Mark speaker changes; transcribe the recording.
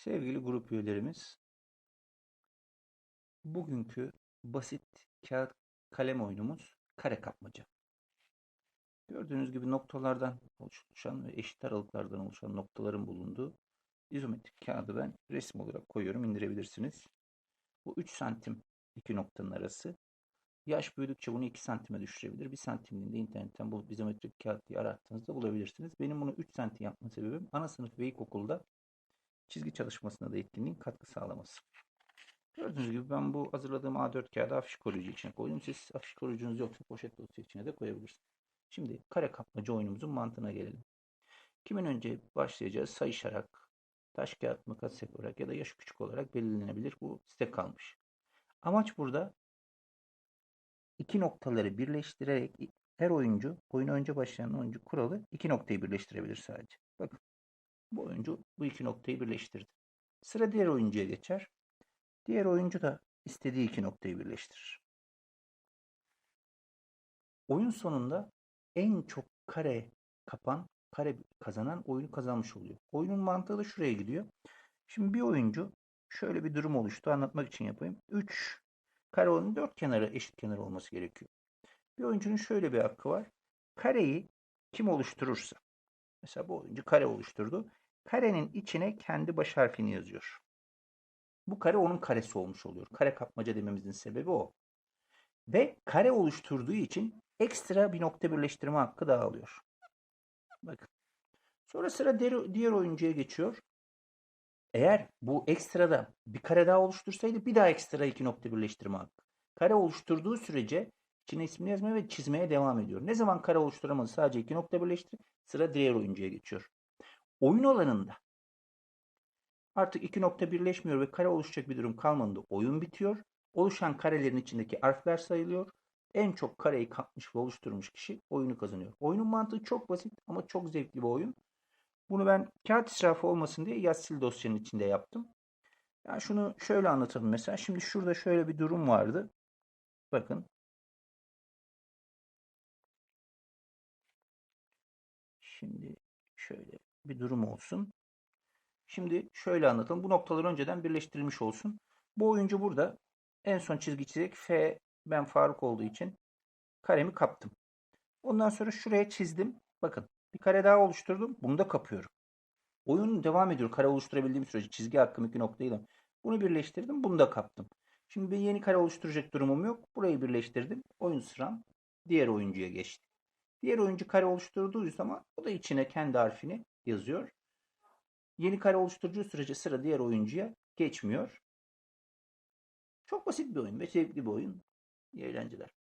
Speaker 1: Sevgili grup üyelerimiz, bugünkü basit kağıt kalem oyunumuz kare kapmaca. Gördüğünüz gibi noktalardan oluşan ve eşit aralıklardan oluşan noktaların bulunduğu izometrik kağıdı ben resim olarak koyuyorum. indirebilirsiniz. Bu 3 santim iki noktanın arası. Yaş büyüdükçe bunu 2 santime düşürebilir. 1 santimliğinde internetten bu izometrik kağıt diye arattığınızda bulabilirsiniz. Benim bunu 3 santim yapma sebebim ana sınıf ve ilkokulda çizgi çalışmasına da etkinliğin katkı sağlaması. Gördüğünüz gibi ben bu hazırladığım A4 kağıdı afiş koruyucu içine koydum. Siz afiş koruyucunuz yoksa poşet dosya içine de koyabilirsiniz. Şimdi kare kapmaca oyunumuzun mantığına gelelim. Kimin önce başlayacağız? Sayışarak, taş kağıt makas yaparak ya da yaş küçük olarak belirlenebilir. Bu size kalmış. Amaç burada iki noktaları birleştirerek her oyuncu, oyuna önce başlayan oyuncu kuralı iki noktayı birleştirebilir sadece. Bakın bu oyuncu bu iki noktayı birleştirdi. Sıra diğer oyuncuya geçer. Diğer oyuncu da istediği iki noktayı birleştirir. Oyun sonunda en çok kare kapan, kare kazanan oyunu kazanmış oluyor. Oyunun mantığı da şuraya gidiyor. Şimdi bir oyuncu şöyle bir durum oluştu. Anlatmak için yapayım. 3 kare oyunun 4 kenarı eşit kenar olması gerekiyor. Bir oyuncunun şöyle bir hakkı var. Kareyi kim oluşturursa. Mesela bu oyuncu kare oluşturdu. Karenin içine kendi baş harfini yazıyor. Bu kare onun karesi olmuş oluyor. Kare kapmaca dememizin sebebi o. Ve kare oluşturduğu için ekstra bir nokta birleştirme hakkı daha alıyor. Bakın. Sonra sıra diğer oyuncuya geçiyor. Eğer bu ekstrada bir kare daha oluştursaydı bir daha ekstra iki nokta birleştirme hakkı. Kare oluşturduğu sürece içine ismini yazmaya ve çizmeye devam ediyor. Ne zaman kare oluşturamadı sadece iki nokta birleştir sıra diğer oyuncuya geçiyor. Oyun alanında artık iki nokta birleşmiyor ve kare oluşacak bir durum kalmadığında oyun bitiyor. Oluşan karelerin içindeki harfler sayılıyor. En çok kareyi kapmış ve oluşturmuş kişi oyunu kazanıyor. Oyunun mantığı çok basit ama çok zevkli bir oyun. Bunu ben kağıt israfı olmasın diye yaz sil dosyanın içinde yaptım. Yani şunu şöyle anlatalım mesela. Şimdi şurada şöyle bir durum vardı. Bakın. Şimdi şöyle bir durum olsun. Şimdi şöyle anlatalım. Bu noktalar önceden birleştirilmiş olsun. Bu oyuncu burada en son çizgi çizerek F ben Faruk olduğu için karemi kaptım. Ondan sonra şuraya çizdim. Bakın bir kare daha oluşturdum. Bunu da kapıyorum. Oyun devam ediyor. Kare oluşturabildiğim sürece çizgi hakkım iki noktayla. Bunu birleştirdim. Bunu da kaptım. Şimdi bir yeni kare oluşturacak durumum yok. Burayı birleştirdim. Oyun sıram diğer oyuncuya geçti. Diğer oyuncu kare oluşturduğu zaman o da içine kendi harfini yazıyor. Yeni kare oluşturacağı sürece sıra diğer oyuncuya geçmiyor. Çok basit bir oyun ve zevkli bir oyun. İyi eğlenceler.